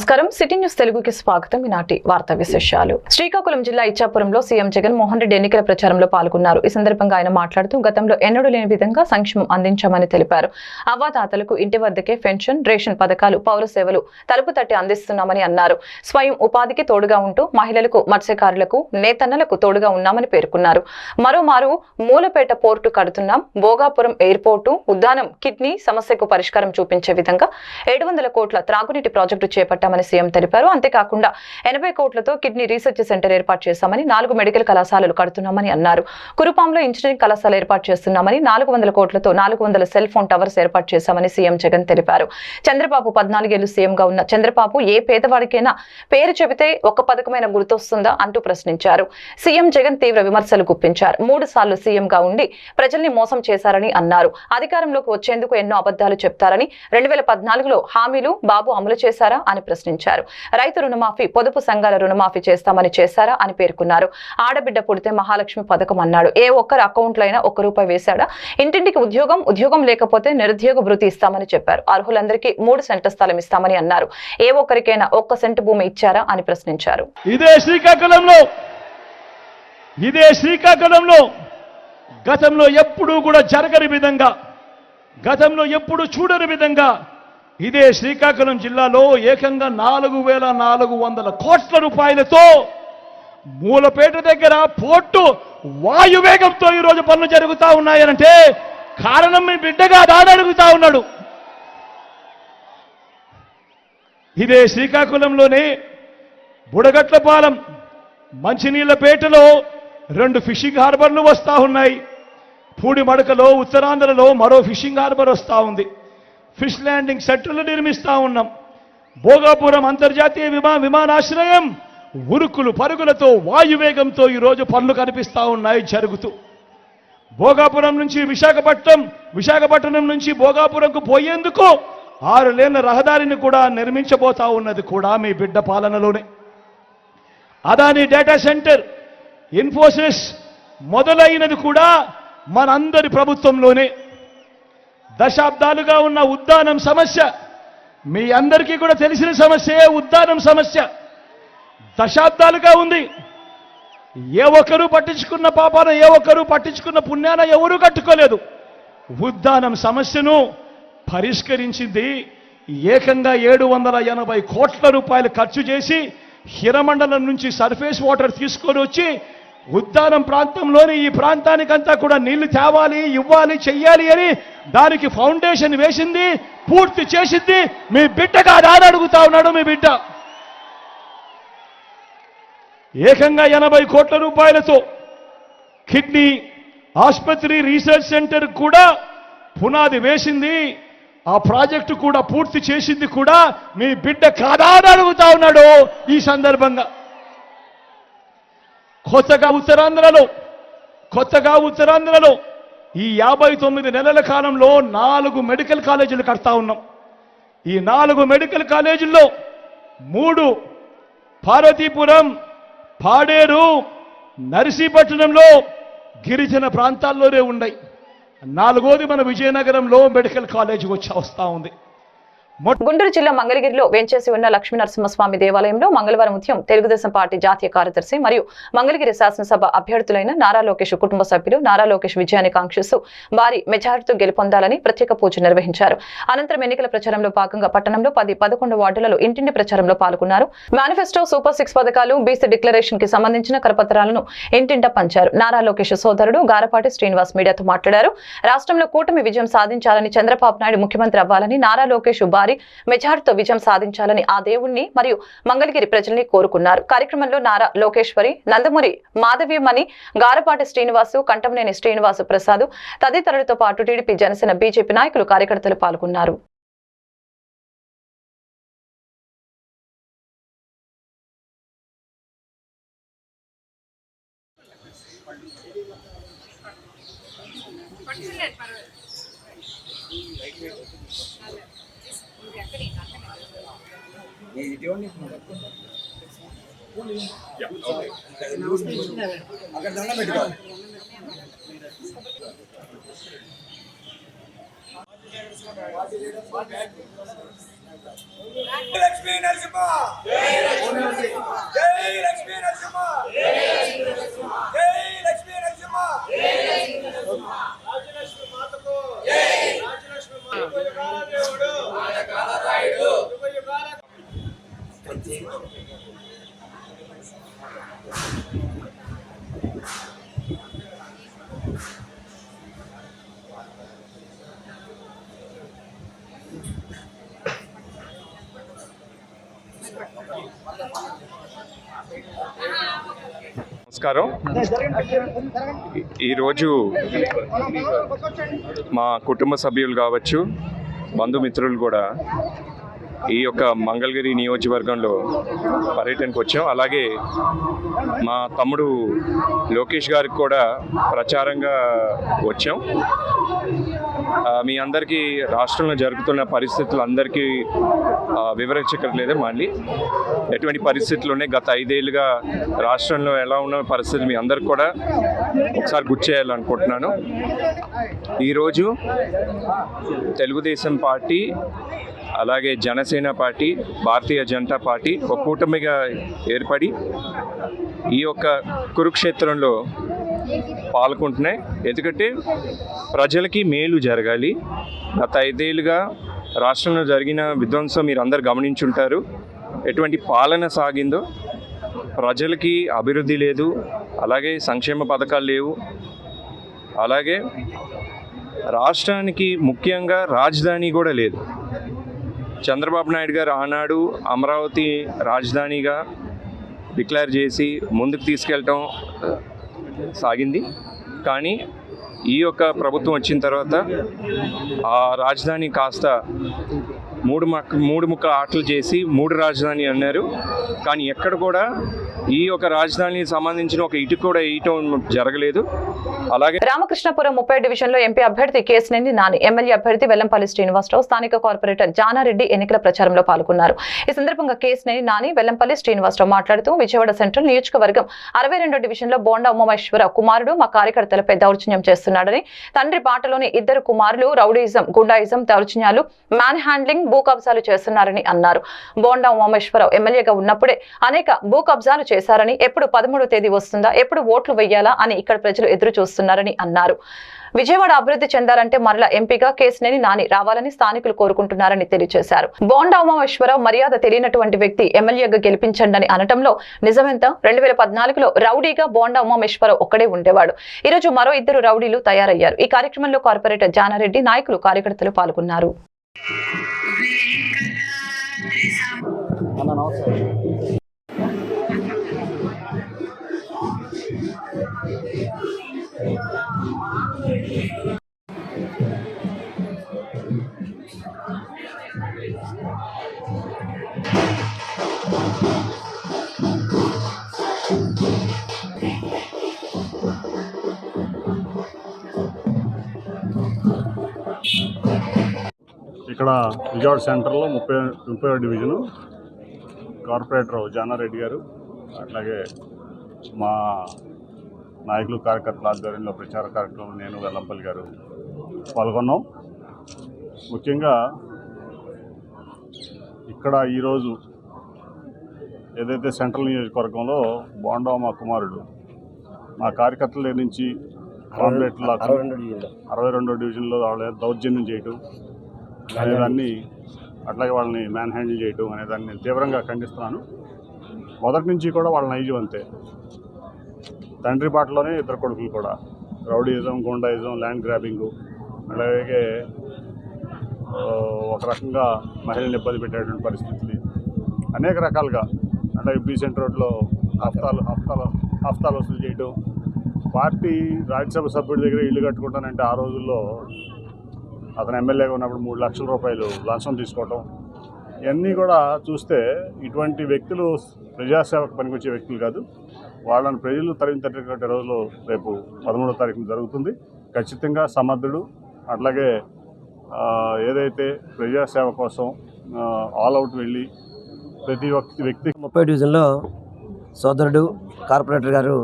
నమస్కారం. City news తెలుగుకి స్వాగతం. ఈనాటి వార్తా విశేషాలు. శ్రీకాకుళం జిల్లా ఇచ్చాపురంలో సీఎం జగన్ మోహన్ రెడ్డి ఎన్నికల ప్రచారంలో పాల్గొన్నారు. ఈ సందర్భంగా ఆయన మాట్లాడుతూ గతంలో ఎన్నడూ లేని విధంగా సంక్షేమం అందించామని తెలిపారు. అవ్వాతాతలకు ఇంటి వద్దకే పెన్షన్ రేషన్ పథకాలు పౌర సేవలు తలుపు తట్టి అందిస్తున్నామని అన్నారు. స్వయం ఉపాధికి తోడుగా ఉంటూ మహిళలకు మత్స్యకారులకు నేతన్నలకు తోడుగా ఉన్నామని పేర్కొన్నారు. మరోమారు మూలపేట పోర్టు కడుతున్నాం. భోగాపురం ఎయిర్పోర్టు ఉద్దానం కిడ్నీ సమస్యకు పరిష్కారం చూపించే విధంగా ఏడు వందల కోట్ల త్రాగునీటి ప్రాజెక్టు చేశామని సీఎం తెలిపారు. అంతేకాకుండా ఎనభై కోట్లతో కిడ్నీ రీసెర్చ్ సెంటర్ ఏర్పాటు చేశామని నాలుగు మెడికల్ కళాశాలలు కడుతున్నామని అన్నారు. కురుపాంలో ఇంజనీరింగ్ కళాశాల ఏర్పాటు చేస్తున్నామని నాలుగు వందల కోట్లతో నాలుగు వందల సెల్ ఫోన్ టవర్స్ ఏర్పాటు చేశామని సీఎం జగన్ తెలిపారు. చంద్రబాబు పద్నాలుగేళ్ళు సీఎంగా ఉన్న చంద్రబాబు ఏ పేదవాడికైనా పేరు చెబితే ఒక్క పథకమైన గుర్తొస్తుందా అంటూ ప్రశ్నించారు. సీఎం జగన్ తీవ్ర విమర్శలు గుప్పించారు. మూడు సార్లు సీఎంగా ఉండి ప్రజల్ని మోసం చేశారని అన్నారు. అధికారంలోకి వచ్చేందుకు ఎన్నో అబద్దాలు చెప్తారని రెండు వేల పద్నాలుగులో హామీలు బాబు అమలు చేశారా అని ప్రశ్న ప్రశ్నించారు. రైతు రుణమాఫీ పొదుపు సంఘాల రుణమాఫీ చేస్తామని చేశారా అని పేర్కొన్నారు. ఆడబిడ్డ పుడితే మహాలక్ష్మి పథకం అన్నాడు. ఏ ఒక్కరు అకౌంట్లైనా ఒక్క రూపాయి వేశాడా? ఇంటింటికి ఉద్యోగం ఉద్యోగం లేకపోతే నిరుద్యోగ భృతి ఇస్తామని చెప్పారు. అర్హులందరికీ మూడు సెంట స్థలం ఇస్తామని అన్నారు. ఏ ఒక్కరికైనా ఒక్క సెంటు భూమి ఇచ్చారా అని ప్రశ్నించారు. ఇదే శ్రీకాకుళంలో ఇదే శ్రీకాకుళంలో గతంలో ఎప్పుడూ కూడా జరగని విధంగా గతంలో ఎప్పుడు చూడని విధంగా ఇదే శ్రీకాకుళం జిల్లాలో ఏకంగా నాలుగు వేల నాలుగు వందల కోట్ల రూపాయలతో మూలపేట దగ్గర పోర్టు వాయువేగంతో ఈరోజు పనులు జరుగుతూ ఉన్నాయనంటే కారణం మీ బిడ్డగా దాడడుగుతా ఉన్నాడు. ఇదే శ్రీకాకుళంలోనే బుడగట్లపాలెం మంచినీళ్ళపేటలో రెండు ఫిషింగ్ హార్బర్లు వస్తూ ఉన్నాయి. పూడి మడకలో ఉత్తరాంధ్రలో మరో ఫిషింగ్ హార్బర్ వస్తూ ఉంది. ఫిష్ ల్యాండింగ్ సెంటర్లు నిర్మిస్తూ ఉన్నాం. భోగాపురం అంతర్జాతీయ విమా విమానాశ్రయం ఉరుకులు పరుగులతో వాయువేగంతో ఈరోజు పనులు కనిపిస్తా ఉన్నాయి జరుగుతూ. భోగాపురం నుంచి విశాఖపట్నం విశాఖపట్నం నుంచి భోగాపురంకు పోయేందుకు ఆరు లేన్ల రహదారిని కూడా నిర్మించబోతా ఉన్నది కూడా మీ బిడ్డ పాలనలోనే. అదాని డేటా సెంటర్ ఇన్ఫోసిస్ మొదలైనది కూడా మనందరి ప్రభుత్వంలోనే. దశాబ్దాలుగా ఉన్న ఉద్దానం సమస్య. మీ అందరికీ కూడా తెలిసిన సమస్యే ఉద్దానం సమస్య. దశాబ్దాలుగా ఉంది. ఏ ఒక్కరూ పట్టించుకున్న పాపాన ఏ ఒక్కరూ పట్టించుకున్న పుణ్యాన ఎవరూ కట్టుకోలేదు. ఉద్దానం సమస్యను పరిష్కరించింది ఏకంగా ఏడు వందల ఎనభై కోట్ల రూపాయలు ఖర్చు చేసి హిరమండలం నుంచి సర్ఫేస్ వాటర్ తీసుకొని వచ్చి ఉద్దానం ప్రాంతంలోని ఈ ప్రాంతానికంతా కూడా నీళ్ళు తేవాలి ఇవ్వాలి చెయ్యాలి అని దానికి ఫౌండేషన్ వేసింది పూర్తి చేసింది. మీ బిడ్డగా దాని అడుగుతా ఉన్నాడు మీ బిడ్డ. ఏకంగా ఎనభై కోట్ల రూపాయలతో కిడ్నీ ఆసుపత్రి రీసెర్చ్ సెంటర్ కూడా పునాది వేసింది. ఆ ప్రాజెక్టు కూడా పూర్తి చేసింది కూడా మీ బిడ్డ కాదా అని అడుగుతా ఉన్నాడు ఈ సందర్భంగా. కొత్తగా ఉత్తరాంధ్రలో కొత్తగా ఉత్తరాంధ్రలో ఈ యాభై తొమ్మిది నెలల కాలంలో నాలుగు మెడికల్ కాలేజీలు కడతా ఉన్నాం. ఈ నాలుగు మెడికల్ కాలేజీల్లో మూడు పార్వతీపురం పాడేరు నర్సీపట్నంలో గిరిజన ప్రాంతాల్లోనే ఉన్నాయి. నాలుగోది మన విజయనగరంలో మెడికల్ కాలేజీ వచ్చి వస్తూ ఉంది. గుంటూరు జిల్లా మంగళగిరిలో వేంచేసి ఉన్న లక్ష్మీ నరసింహస్వామి దేవాలయంలో మంగళవారం ఉదయం తెలుగుదేశం పార్టీ జాతీయ కార్యదర్శి మరియు మంగళగిరి శాసనసభ అభ్యర్థులైన నారా లోకేష్ కుటుంబ సభ్యులు నారా లోకేష్ విజయాన్ని కాంక్షిస్తూ భారీ మెజారిటీతో గెలుపొందాలని ప్రత్యేక పూజ నిర్వహించారు. అనంతరం ఎన్నికల ప్రచారంలో భాగంగా పట్టణంలో పది పదకొండు వార్డులలో ఇంటింటి ప్రచారంలో పాల్గొన్నారు. మేనిఫెస్టో సూపర్ సిక్స్ పథకాలు బీసీ డిక్లరేషన్కి సంబంధించిన కరపత్రాలను ఇంటింట పంచారు. నారా లోకేష్ సోదరుడు గారపాటి శ్రీనివాస్ మీడియాతో మాట్లాడారు. రాష్ట్రంలో కూటమి విజయం సాధించాలని చంద్రబాబు నాయుడు ముఖ్యమంత్రి అవ్వాలని నారా లోకేష్ భారీ మెజార్టీతో విజయం సాధించాలని ఆ దేవుణ్ణి మరియు మంగళగిరి ప్రజల్ని కోరుకున్నారు. కార్యక్రమంలో నారా లోకేశ్వరి నందమూరి మాధవీమణి గారపాటి శ్రీనివాసు కంటమనేని శ్రీనివాసు ప్రసాద్ తదితరులతో పాటు టీడీపీ జనసేన బీజేపీ నాయకులు కార్యకర్తలు పాల్గొన్నారు. అక్కడ దండం పెట్టుకోవాలి లక్ష్మీ నరసింహ నమస్కారం. ఈరోజు మా కుటుంబ సభ్యులు కావచ్చు బంధుమిత్రులు కూడా ఈ యొక్క మంగళగిరి నియోజకవర్గంలో పర్యటనకు వచ్చాం. అలాగే మా తమ్ముడు లోకేష్ గారికి కూడా ప్రచారంగా వచ్చాం. మీ అందరికీ రాష్ట్రంలో జరుగుతున్న పరిస్థితులు అందరికీ వివరించగలలేదు మళ్ళీ. ఎటువంటి పరిస్థితులు ఉన్నాయి గత ఐదేళ్ళుగా రాష్ట్రంలో ఎలా ఉన్న పరిస్థితి మీ అందరికి కూడా ఒకసారి గుర్తు చేయాలనుకుంటున్నాను. ఈరోజు తెలుగుదేశం పార్టీ అలాగే జనసేన పార్టీ భారతీయ జనతా పార్టీ ఒక కూటమిగా ఏర్పడి ఈ యొక్క కురుక్షేత్రంలో పాల్గొంటున్నాయి. ఎందుకంటే ప్రజలకి మేలు జరగాలి. గత ఐదేళ్ళుగా రాష్ట్రంలో జరిగిన విధ్వంసం మీరు అందరు గమనించుంటారు. ఎటువంటి పాలన సాగిందో ప్రజలకి అభివృద్ధి లేదు. అలాగే సంక్షేమ పథకాలు లేవు. అలాగే రాష్ట్రానికి ముఖ్యంగా రాజధాని కూడా లేదు. చంద్రబాబు నాయుడు గారు ఆనాడు అమరావతి రాజధానిగా డిక్లేర్ చేసి ముందుకు తీసుకెళ్ళటం సాగింది. కానీ ఈ యొక్క ప్రభుత్వం వచ్చిన తర్వాత ఆ రాజధాని కాస్త మూడు మక్క మూడు ముక్క ఆటలు చేసి మూడు రాజధాని అన్నారు. కానీ ఎక్కడ కూడా ఈ యొక్క రాజధానికి సంబంధించిన ఒక ఇటు కూడా వేయటం జరగలేదు. అలాగే రామకృష్ణపురం ముప్పై డివిజన్లో ఎంపీ అభ్యర్థి కేసినేని నాని. ఎమ్మెల్యే అభ్యర్థి వెల్లంపల్లి శ్రీనివాసరావు స్థానిక కార్పొరేటర్ జానారెడ్డి ఎన్నికల ప్రచారంలో పాల్గొన్నారు. ఈ సందర్భంగా కేసినేని నాని వెల్లంపల్లి శ్రీనివాసరావు మాట్లాడుతూ విజయవాడ సెంట్రల్ నియోజకవర్గం అరవై రెండో డివిజన్లో బోండా ఉమామేశ్వర కుమారుడు మా కార్యకర్తలపై దౌర్జన్యం చేస్తున్నాడని తండ్రి బాటలోని ఇద్దరు కుమారులు రౌడీయిజం గుండాయిజం దౌర్జన్యాలు మ్యాన్ హ్యాండ్లింగ్ భూ కబ్జాలు చేస్తున్నారని అన్నారు. బోండా ఉమామేశ్వరరావు ఎమ్మెల్యేగా ఉన్నప్పుడే అనేక భూ కబ్జాలు చేశారని ఎప్పుడు పదమూడో తేదీ వస్తుందా ఎప్పుడు ఓట్లు వెయ్యాలా అని ఇక్కడ ప్రజలు ఎదురు చూస్తున్నారని అన్నారు. విజయవాడ అభివృద్ధి చెందాలంటే మరలా ఎంపీగా కేసినేని నాని రావాలని స్థానికులు కోరుకుంటున్నారని తెలియజేశారు. బోండా ఉమామేశ్వరరావు మర్యాద తెలియనటువంటి వ్యక్తి ఎమ్మెల్యేగా గెలిపించండి అని అనటంలో నిజమెంత? రెండు వేల పద్నాలుగులో రౌడీగా బోండా ఉమామేశ్వరరావు ఒక్కడే ఉండేవాడు. ఈరోజు మరో ఇద్దరు రౌడీలు తయారయ్యారు. ఈ కార్యక్రమంలో కార్పొరేటర్ జానారెడ్డి నాయకులు కార్యకర్తలు పాల్గొన్నారు. ఇక్కడ విజయవాడ సెంటర్లో ముప్పై ముప్పై డివిజను. కార్పొరేటర్ జానారెడ్డి గారు అట్లాగే మా నాయకులు కార్యకర్తల ఆధ్వర్యంలో ప్రచార కార్యక్రమం నేను వెల్లంపల్లి గారు పాల్గొన్నాం. ముఖ్యంగా ఇక్కడ ఈరోజు ఏదైతే సెంట్రల్ నియోజకవర్గంలో బోండా మా కుమారుడు మా కార్యకర్తల నుంచి కాంప్లెట్ల అరవై రెండో డివిజన్లో. వాళ్ళ దౌర్జన్యం చేయటం అనేదాన్ని అట్లాగే వాళ్ళని మ్యాన్ హ్యాండిల్ చేయటం అనేదాన్ని నేను తీవ్రంగా ఖండిస్తున్నాను. మొదటి నుంచి కూడా వాళ్ళ నైజం అంతే. తండ్రి బాటలోనే ఇద్దరు కొడుకులు కూడా. రౌడీయిజం గుండాయిజం ల్యాండ్ గ్రాబింగు అలాగే ఒక రకంగా మహిళల్ని ఇబ్బంది పెట్టేటువంటి పరిస్థితులు. అనేక రకాలుగా. అంటే బీసెంట్ రోడ్లో హఫ్తాలు హఫ్తాలు హఫ్తాలు వసూలు చేయటం. పార్టీ రాజ్యసభ సభ్యుడి దగ్గర ఇల్లు కట్టుకుంటానంటే ఆ రోజుల్లో అతను ఎమ్మెల్యేగా ఉన్నప్పుడు మూడు లక్షల రూపాయలు లంచం తీసుకోవటం. ఇవన్నీ కూడా చూస్తే ఇటువంటి వ్యక్తులు ప్రజాసేవకు పనికొచ్చే వ్యక్తులు కాదు. వాళ్ళని ప్రజలు తరిమి తట్టినటువంటి రోజులు రేపు పదమూడో తారీఖున జరుగుతుంది. ఖచ్చితంగా సమర్థుడు అట్లాగే ఏదైతే ప్రజాసేవ కోసం ఆల్ అవుట్ వెళ్ళి ప్రతి ఒక్క వ్యక్తి ముప్పై డివిజన్లో సోదరుడు కార్పొరేటర్ గారు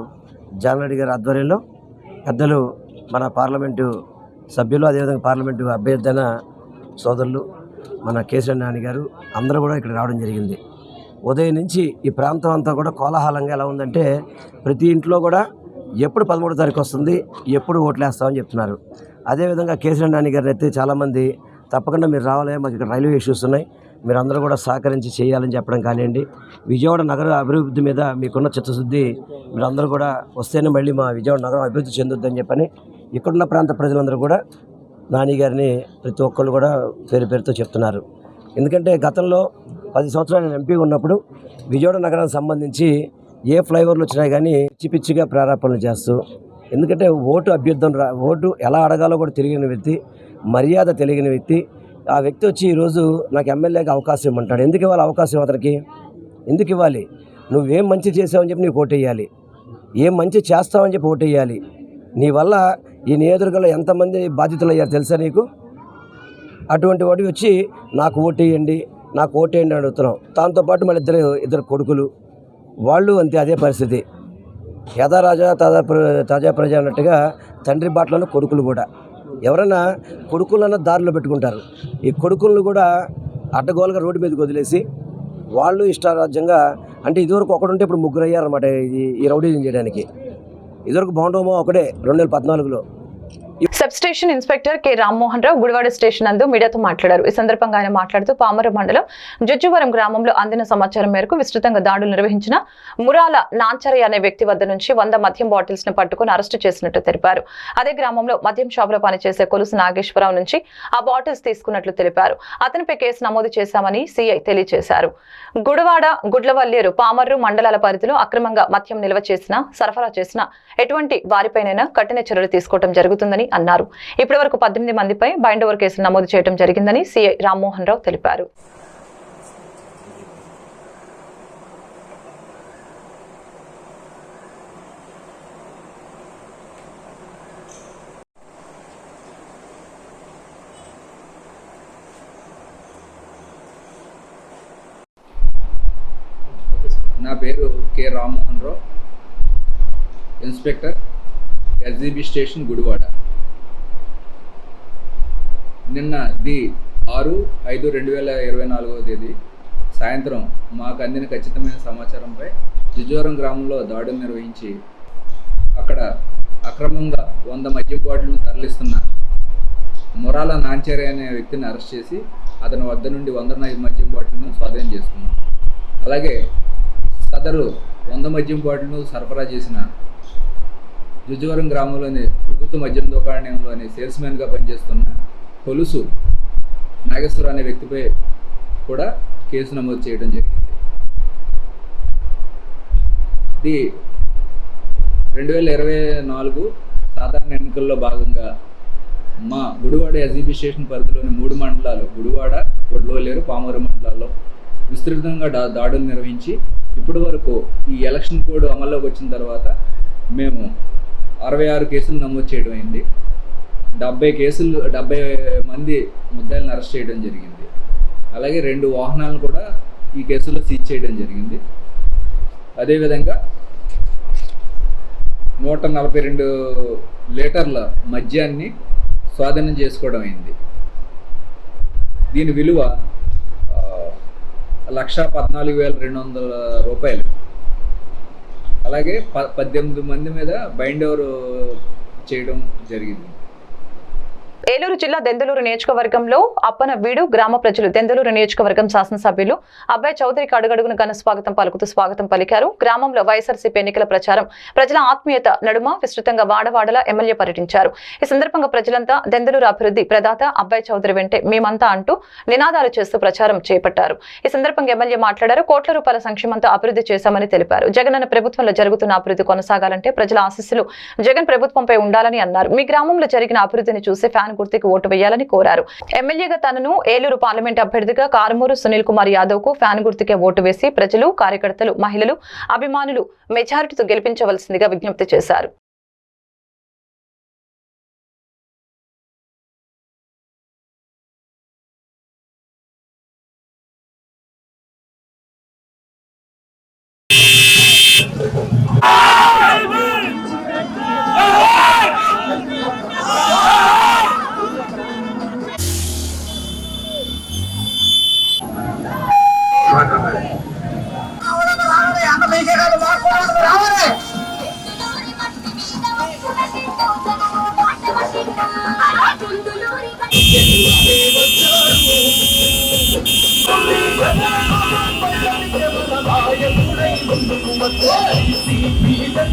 జానరెడ్డి గారి ఆధ్వర్యంలో పెద్దలు మన పార్లమెంటు సభ్యులు అదేవిధంగా పార్లమెంటు అభ్యర్థన సోదరులు మన కేసీఆర్ నాని గారు అందరూ కూడా ఇక్కడ రావడం జరిగింది. ఉదయం నుంచి ఈ ప్రాంతం అంతా కూడా కోలాహలంగా ఎలా ఉందంటే ప్రతి ఇంట్లో కూడా ఎప్పుడు పదమూడో తారీఖు వస్తుంది ఎప్పుడు ఓట్లేస్తామని చెప్తున్నారు. అదేవిధంగా కేసీఆర్ నాని గారిని అయితే చాలామంది తప్పకుండా మీరు రావాలి మాకు ఇక్కడ రైల్వే ఇష్యూస్ ఉన్నాయి మీరు అందరూ కూడా సహకరించి చేయాలని చెప్పడం కానివ్వండి. విజయవాడ నగర అభివృద్ధి మీద మీకున్న చిత్తశుద్ధి మీరు అందరూ కూడా వస్తేనే మళ్ళీ మా విజయవాడ నగరం అభివృద్ధి చెందొద్దని చెప్పని ఇక్కడున్న ప్రాంత ప్రజలందరూ కూడా నాని గారిని ప్రతి ఒక్కళ్ళు కూడా పేరు పేరుతో చెప్తున్నారు. ఎందుకంటే గతంలో పది సంవత్సరాలు నేను ఎంపీ ఉన్నప్పుడు విజయవాడ నగరానికి సంబంధించి ఏ ఫ్లైఓవర్లు వచ్చినా కానీ పిచ్చి పిచ్చిగా ప్రారంభనలు చేస్తూ ఎందుకంటే ఓటు అభ్యర్థం రా ఓటు ఎలా అడగాలో కూడా తెలియని వ్యక్తి మర్యాద తెలియని వ్యక్తి ఆ వ్యక్తి వచ్చి ఈరోజు నాకు ఎమ్మెల్యేకి అవకాశం ఇవ్వమంటాడు. ఎందుకు ఇవ్వాలి అవకాశం అతనికి? ఎందుకు ఇవ్వాలి? నువ్వేం మంచి చేసావని చెప్పి నీకు ఓటేయాలి. ఏం మంచి చేస్తావని చెప్పి ఓటేయాలి. వేయాలి నీ వల్ల ఈ నియోజకవర్గంలో ఎంతమంది బాధితులు అయ్యారు తెలుసా నీకు? అటువంటి వాటి వచ్చి నాకు ఓటేయండి నాకు ఓటేయండి అని అడుగుతున్నాం. దాంతోపాటు మళ్ళీ ఇద్దరు ఇద్దరు కొడుకులు వాళ్ళు అంతే అదే పరిస్థితి. యథా రాజా తాజా ప్ర తాజా ప్రజ అన్నట్టుగా తండ్రి బాటలను కొడుకులు కూడా. ఎవరైనా కొడుకులన్న దారిలో పెట్టుకుంటారు. ఈ కొడుకులను కూడా అడ్డగోలుగా రోడ్డు మీదకి వదిలేసి వాళ్ళు ఇష్టారాజ్యంగా అంటే ఇదివరకు ఒకడుంటే ఇప్పుడు ముగ్గురు అయ్యారన్నమాట ఈ ఈ రౌడీజం చేయడానికి. ఇదివరకు బాగుండమో ఒకడే రెండు వేల పద్నాలుగులో. Thank you. Station inspector K Rammohan Rao Gudivada station నందు మీడియాతో మాట్లాడారు. ఈ సందర్భంగా ఆయన మాట్లాడుతూ పామర మండలం జుజ్జువరం గ్రామంలో అందిన సమాచారం మేరకు విస్తృతంగా దాడులు నిర్వహించిన మురాల నాంచరయ్య అనే వ్యక్తి వద్ద నుంచి వంద మద్యం బాటిల్స్ను పట్టుకుని అరెస్టు చేసినట్టు తెలిపారు. అదే గ్రామంలో మద్యం షాప్లో పనిచేసే కొలుసు నాగేశ్వరరావు నుంచి ఆ బాటిల్స్ తీసుకున్నట్లు తెలిపారు. అతనిపై కేసు నమోదు చేశామని సిఐ తెలియజేశారు. గుడివాడ గుడ్లవల్లేరు పామర్రు మండలాల పరిధిలో అక్రమంగా మద్యం నిల్వ చేసిన సరఫరా చేసిన ఎటువంటి వారిపైనైనా కఠిన చర్యలు తీసుకోవడం జరుగుతుందని అన్నారు. ఇప్పటి వరకు పద్దెనిమిది మందిపై బైండ్ ఓవర్ కేసులు నమోదు చేయడం జరిగిందని సీఐ రామ్మోహన్ రావు తెలిపారు. నా పేరు K Rammohan Rao. Inspector SGB station Gudivada. నిన్న ది ఆరు ఐదు రెండు వేల ఇరవై నాలుగవ తేదీ సాయంత్రం మాకు అందిన ఖచ్చితమైన సమాచారంపై జుజోరం గ్రామంలో దాడులు నిర్వహించి అక్కడ అక్రమంగా వంద మద్యం బాటిల్ను తరలిస్తున్న మురాల నాంచేరి అనే వ్యక్తిని అరెస్ట్ చేసి అతని వద్ద నుండి వంద మద్యం బాటిల్ను స్వాధీనం చేసుకున్నాం. అలాగే సదరు వంద మద్యం బాటిల్ను సరఫరా చేసిన జుజువరం గ్రామంలోని ప్రభుత్వ మద్యం దుకాణంలోని సేల్స్మెన్గా పనిచేస్తున్న కొలుసు నాగేశ్వర అనే వ్యక్తిపై కూడా కేసు నమోదు చేయడం జరిగింది. ఇది రెండు వేల ఇరవై నాలుగు సాధారణ ఎన్నికల్లో భాగంగా మా గుడివాడ ఎగ్జిబిషన్ పరిధిలోని మూడు మండలాలు గుడివాడ కొడ్లోలేరు పామూరు మండలాల్లో విస్తృతంగా దా దాడులు నిర్వహించి ఇప్పటి వరకు ఈ ఎలక్షన్ కోడ్ అమల్లోకి వచ్చిన తర్వాత మేము అరవై ఆరు కేసులు నమోదు చేయడం అయింది. డెబ్బై కేసులు డెబ్బై మంది ముద్దాయిలను అరెస్ట్ చేయడం జరిగింది. అలాగే రెండు వాహనాలను కూడా ఈ కేసులో సీజ్ చేయడం జరిగింది. అదేవిధంగా నూట నలభై రెండు లీటర్ల మద్యాన్ని స్వాధీనం చేసుకోవడం అయింది. దీని విలువ లక్ష పద్నాలుగు వేల రెండు వందల రూపాయలు. అలాగే ప పద్దెనిమిది మంది మీద బైండ్ ఓవర్ చేయడం జరిగింది. ఏలూరు జిల్లా దెందలూరు నియోజకవర్గంలో అప్పన వీడు గ్రామ ప్రజలు దెందలూరు నియోజకవర్గం శాసనసభ్యులు అబ్బాయి చౌదరికి అడుగడుగున ఘన స్వాగతం పలుకుతూ స్వాగతం పలికారు. గ్రామంలో వైఎస్ఆర్సీపీ ఎన్నికల ప్రచారం ప్రజల ఆత్మీయత నడుమ విస్తృతంగా వాడవాడలా ఎమ్మెల్యే పర్యటించారు. ఈ సందర్భంగా ప్రజలంతా దెందలూరు అభివృద్ధి ప్రదాత అబ్బాయి చౌదరి వెంటే మేమంతా అంటూ నినాదాలు చేస్తూ ప్రచారం చేపట్టారు. ఈ సందర్భంగా ఎమ్మెల్యే మాట్లాడారు కోట్ల రూపాయల సంక్షేమంతో అభివృద్ధి చేశామని తెలిపారు. జగనన్న ప్రభుత్వంలో జరుగుతున్న అభివృద్ధి కొనసాగాలంటే ప్రజల ఆశస్సులు జగన్ ప్రభుత్వంపై ఉండాలని అన్నారు. మీ గ్రామంలో జరిగిన అభివృద్ధిని చూసి ఫ్యాన్ గుర్తుకు ఓటు వేయాలని కోరారు ఎమ్మెల్యేగా తనను ఏలూరు పార్లమెంట్ అభ్యర్థిగా కారుమూరు సునీల్ కుమార్ యాదవ్కు ఫ్యాన్ గుర్తుకే ఓటు వేసి ప్రజలు కార్యకర్తలు మహిళలు అభిమానులు మెజారిటీతో గెలిపించవలసిందిగా విజ్ఞప్తి చేశారు Ah!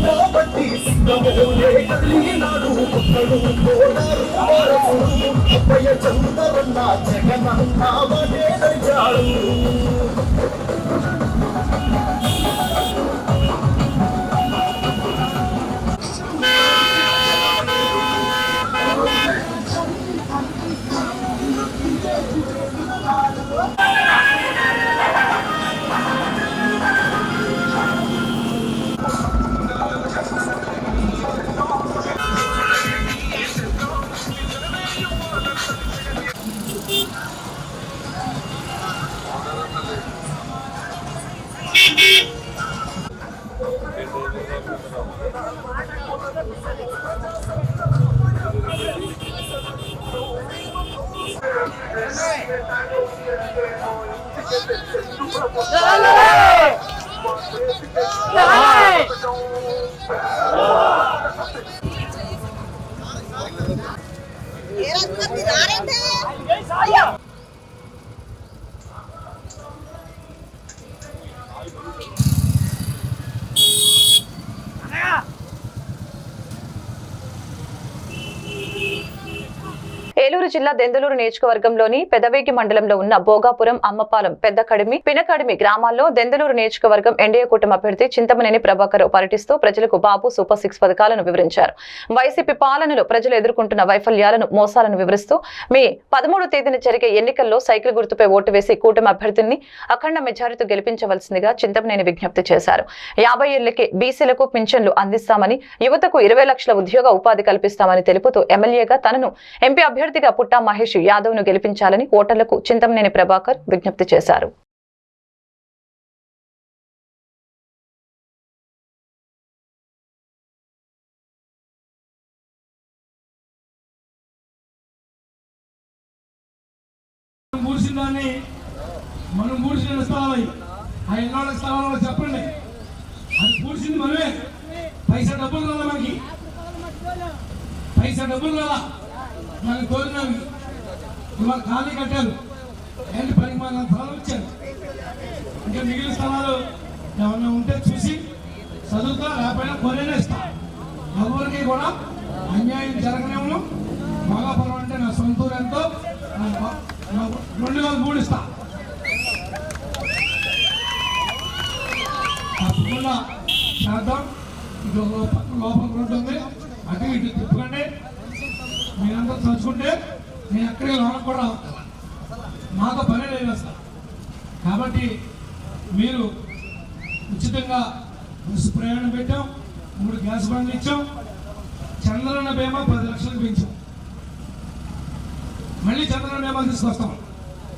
కాబట్టి సింగమోలే కలిగినాడు ఒక్కడు పోడారు వారసుడు అప్పయ్య చందరన్న ఏలూరు జిల్లా దెందులూరు నియోజకవర్గంలోని పెదవేగి మండలంలో ఉన్న భోగాపురం అమ్మపాలెం పెద్ద కడిమి పినకడిమి గ్రామాల్లో దెందులూరు నియోజకవర్గం ఎన్డీఏ కూటమి అభ్యర్థి చింతమనేని ప్రభాకర్ పర్యటిస్తూ ప్రజలకు బాబు సూపర్ సిక్స్ పథకాలను వివరించారు. వైసీపీ పాలనలో ప్రజలు ఎదుర్కొంటున్న వైఫల్యాలను మోసాలను వివరిస్తూ మే పదమూడు తేదీన జరిగే ఎన్నికల్లో సైకిల్ గుర్తుపై ఓటు వేసి కూటమి అభ్యర్థిని అఖండ మెజారిటీ గెలిపించవలసిందిగా చింతమనేని విజ్ఞప్తి చేశారు. యాభై ఏళ్ళకే బీసీలకు పింఛన్లు అందిస్తామని యువతకు ఇరవై లక్షల ఉద్యోగ ఉపాధి కల్పిస్తామని తెలుపుతూ ఎమ్మెల్యేగా తనను ఎంపీ అభ్యర్థిగా పుట్టా మహేష్ యాదవ్ను గెలిపించాలని ఓటర్లకు చింతమనేని ప్రభాకర్ విజ్ఞప్తి చేశారు. ఇవాళ ఖాళీ కట్టారు. ఏంటి పరిమాణం స్థలాలు ఇచ్చారు? ఇంకా మిగిలిన స్థలాలు ఏమన్నా ఉంటే చూసి చదువుతా లేకపోయినా కొనేనే ఇస్తా. ఎవరికి కూడా అన్యాయం జరగనేమో మగాపురం అంటే నా సొంతూరు ఎంతో. రెండు వేల మూడు ఇస్తా. తప్పకుండా చేద్దాం. ఇది లోపల రోడ్డు ఉంది. అటు ఇటు తిప్పకండి. మీరంతా తలుచుకుంటే నేను ఎక్కడికి లోన కూడా వస్తాను. మాతో పని లేదు అసలు. కాబట్టి మీరు ఉచితంగా బస్సు ప్రయాణం పెట్టాం మూడు గ్యాస్ బండ్లు ఇచ్చాం చంద్రన్న బీమా పది లక్షలు పెంచాం. మళ్ళీ చంద్రన్న బీమా తీసుకొస్తాం.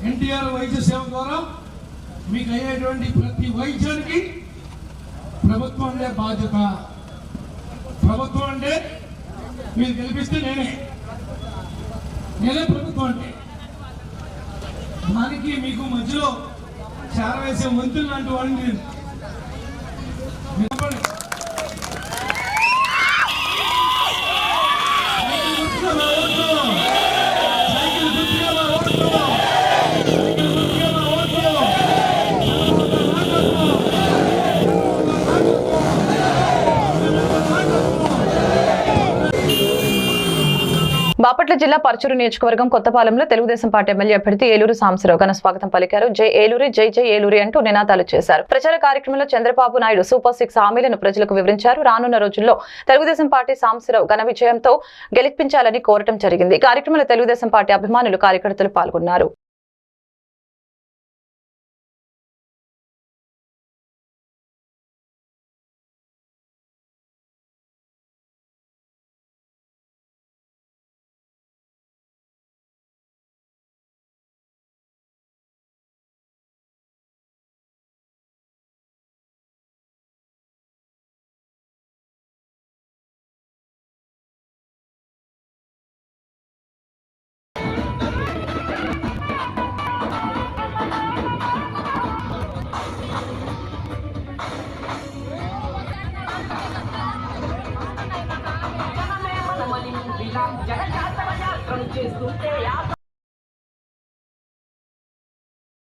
ఎన్టీఆర్ వైద్య సేవ ద్వారా మీకు అయ్యేటువంటి ప్రతి వైద్యానికి ప్రభుత్వం అంటే బాధ్యత. ప్రభుత్వం అంటే మీరు గెలిపిస్తే నేనే. నేనే ప్రభుత్వం అంటే దానికి మీకు మధ్యలో చేరవేసే మంత్రులు లాంటి వాడిని నేను జిల్లా పరచూరు నియోజకవర్గం కొత్తపాలెంలో తెలుగుదేశం పార్టీ ఎమ్మెల్యే అభ్యర్థి ఏలూరు సాంబశివరావు ఘన స్వాగతం పలికారు. జై ఏలూరి జై జై ఏలూరి అంటూ నినాదాలు చేశారు. ప్రచార కార్యక్రమంలో చంద్రబాబు నాయుడు సూపర్ సిక్స్ హామీలను ప్రజలకు వివరించారు. రానున్న రోజుల్లో తెలుగుదేశం పార్టీ సాంబశివరావు ఘన విజయంతో గెలిపించాలని కోరటం జరిగింది. కార్యక్రమంలో తెలుగుదేశం పార్టీ అభిమానులు కార్యకర్తలు పాల్గొన్నారు.